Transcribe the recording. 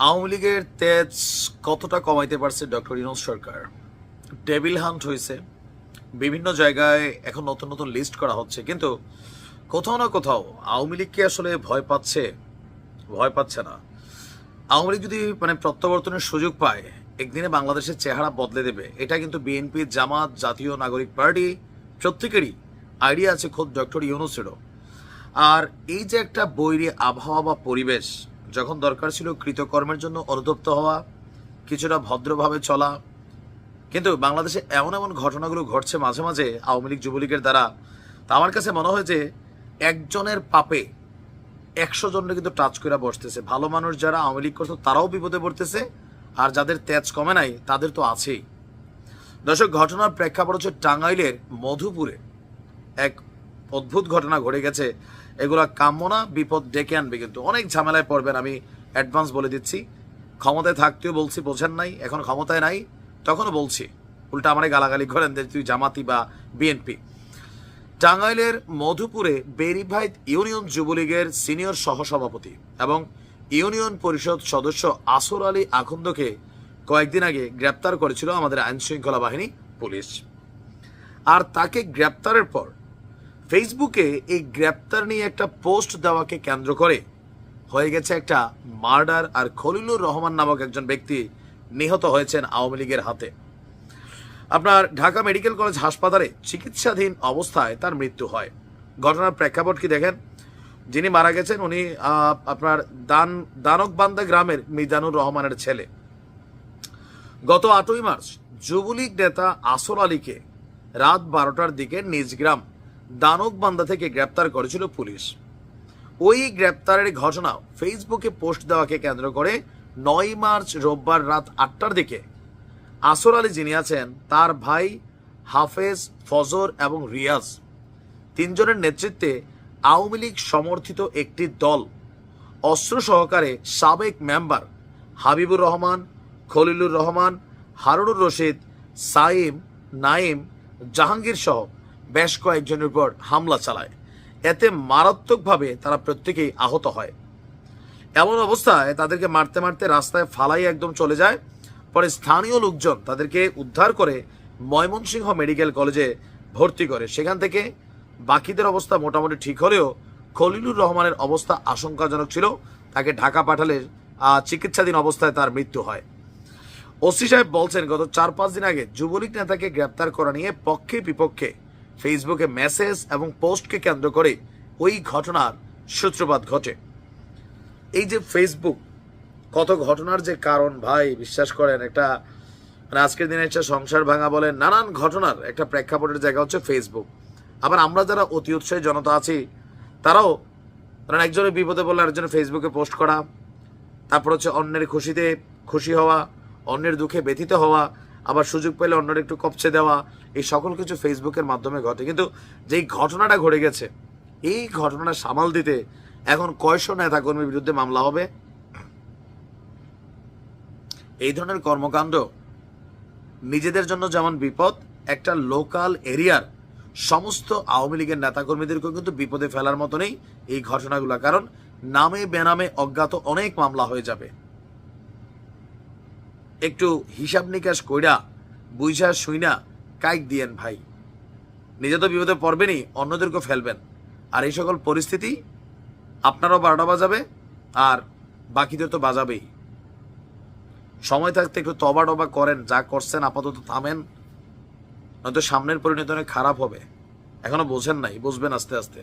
আওয়ামী লীগের তেজ কতটা কমাইতে পারছে ডক্টর ইনোজ সরকার? টেবিল হান্ট হয়েছে। বিভিন্ন জায়গায় এখন নতুন নতুন লিস্ট করা হচ্ছে। কিন্তু কোথাও না কোথাও আওয়ামী লীগকে আসলে ভয় পাচ্ছে? ভয় পাচ্ছে না। আওয়ামী লীগ যদি মানে প্রত্যাবর্তনের সুযোগ পায়, একদিনে বাংলাদেশের চেহারা বদলে দেবে। এটা কিন্তু বিএনপি, জামাত, জাতীয় নাগরিক পার্টি প্রত্যেকেরই আইডিয়া আছে খোদ ডক্টর ইউনুসেরও। আর এই যে একটা বৈরী আবহাওয়া বা পরিবেশ যখন দরকার ছিল কৃতকর্মের জন্য অনুতপ্ত হওয়া, কিছুটা ভদ্রভাবে চলা। কিন্তু বাংলাদেশে এমন এমন ঘটনাগুলো ঘটছে মাঝে মাঝে আওয়ামী লীগ যুবলীগের দ্বারা, তা আমার কাছে মনে হয় যে একজনের পাপে একশো জনের কিন্তু টাচ করে বসতেছে। ভালো মানুষ যারা আওয়ামী লীগ করতো, তারাও বিপদে পড়তেছে, আর যাদের তেজ কমে নাই, তাদের তো আছেই। দর্শক, ঘটনার প্রেক্ষাপট হচ্ছে টাঙ্গাইলের মধুপুরে এক অদ্ভুত ঘটনা ঘটে গেছে। এগুলা কাম্য না বিপদ ডেকে আনবে কিন্তু। অনেক ঝামেলায় পড়বেন, আমি অ্যাডভান্স বলে দিচ্ছি। ক্ষমতায় থাকতেও বলছি, বোঝেন নাই, এখন ক্ষমতায় নাই, তখনও বলছি। উল্টা আমারে গালাগালি করেন যে তুই জামাতি বা বিএনপি টাঙ্গাইলের মধুপুরে বেরিভাইত ইউনিয়ন যুবলীগের সিনিয়র সহসভাপতি এবং ইউনিয়ন পরিষদ সদস্য আসর আলী আখন্দকে কয়েকদিন আগে গ্রেপ্তার করেছিল আমাদের আইনশৃঙ্খলা বাহিনী পুলিশ। আর তাকে গ্রেপ্তারের পর ফেসবুকে এই গ্রেপ্তার নিয়ে একটা পোস্ট দেওয়াকে কেন্দ্র করে হয়ে গেছে একটা মার্ডার আর খলিলুর রহমান নামক একজন ব্যক্তি নিহত হয়েছেন আওয়ামী লীগের হাতে। আপনার ঢাকা মেডিকেল কলেজ হাসপাতালে চিকিৎসাধীন অবস্থায় তার মৃত্যু হয়। ঘটনার প্রেক্ষাপট কি দেখেন? যিনি মারা গেছেন উনি আপনার দান দানকবান্দা গ্রামের মিজানুর রহমানের ছেলে। গত আটই মার্চ যুবলীগ নেতা আসর আলীকে রাত বারোটার দিকে নিজ গ্রাম দানকবান্দা থেকে গ্রেপ্তার করেছিল পুলিশ। ওই গ্রেপ্তারের ঘটনা ফেসবুকে পোস্ট দেওয়াকে কেন্দ্র করে নয় মার্চ রোববার রাত আটটার দিকে আসর আলী যিনি আছেন, তার ভাই হাফেজ, ফজর এবং রিয়াজ তিনজনের নেতৃত্বে আওয়ামী লীগ সমর্থিত একটি দল। অস্ত্র সহকারে সাবেক মেম্বার হাবিবুর রহমান, খলিলুর রহমান, হারুনুর রশিদ, সাইম, নাইম, জাহাঙ্গীর সহ বেশ কয়েকজনের উপর হামলা চালায়। এতে মারাত্মকভাবে তারা প্রত্যেকেই আহত হয়। এমন অবস্থায় তাদেরকে মারতে মারতে রাস্তায় ফালাই একদম চলে যায়। পরে স্থানীয় লোকজন তাদেরকে উদ্ধার করে ময়মনসিংহ মেডিকেল কলেজে ভর্তি করে। সেখান থেকে বাকিদের অবস্থা মোটামুটি ঠিক হলেও খলিলুর রহমানের অবস্থা আশঙ্কাজনক ছিল। তাকে ঢাকা পাঠালে চিকিৎসাধীন অবস্থায় তার মৃত্যু হয়। ওসি সাহেব বলছেন, গত চার পাঁচ দিন আগে যুবলীগ নেতাকে গ্রেপ্তার করা নিয়ে পক্ষে বিপক্ষে ফেসবুকে মেসেজ এবং পোস্টকে কেন্দ্র করে ওই ঘটনার সূত্রপাত ঘটে। এই যে ফেসবুক, কত ঘটনার যে কারণ ভাই, বিশ্বাস করেন, একটা মানে আজকের দিনে একটা সংসার ভাঙা বলে নানান ঘটনার একটা প্রেক্ষাপটের জায়গা হচ্ছে ফেসবুক। আবার আমরা যারা অতি উৎসাহী জনতা আছি, তারাও ধরেন একজনের বিপদে বললে আরেকজনের ফেসবুকে পোস্ট করা, তারপর হচ্ছে অন্যের খুশিতে খুশি হওয়া, অন্যের দুঃখে ব্যথিত হওয়া আবার সুযোগ পেলে অন্যের একটু কপচে দেওয়া, এই সকল কিছু ফেসবুকের মাধ্যমে ঘটে। কিন্তু যেই ঘটনাটা ঘটে গেছে, এই ঘটনাটা সামাল দিতে এখন কয়শো নেতাকর্মীর বিরুদ্ধে মামলা হবে? এই ধরনের কর্মকাণ্ড নিজেদের জন্য যেমন বিপদ, একটা লোকাল এরিয়ার সমস্ত আওয়ামী লীগের নেতাকর্মীদেরকেও কিন্তু বিপদে ফেলার মতনই এই ঘটনাগুলো। কারণ নামে বেনামে অজ্ঞাত অনেক মামলা হয়ে যাবে। একটু হিসাব নিকাশ কইরা, বুঝা শুইনা কাইক দিয়েন ভাই। নিজে তো বিপদে পড়বেনই, অন্যদেরকেও ফেলবেন। আর এই সকল পরিস্থিতি আপনারও বারোটা বাজাবে, আর বাকিদের তো বাজাবেই। সময় থাকতে একটু তবা টবা করেন, যা করছেন আপাতত থামেন, নয়তো সামনের পরিণতি অনেক খারাপ হবে। এখনও বোঝেন নাই, বুঝবেন আস্তে আস্তে।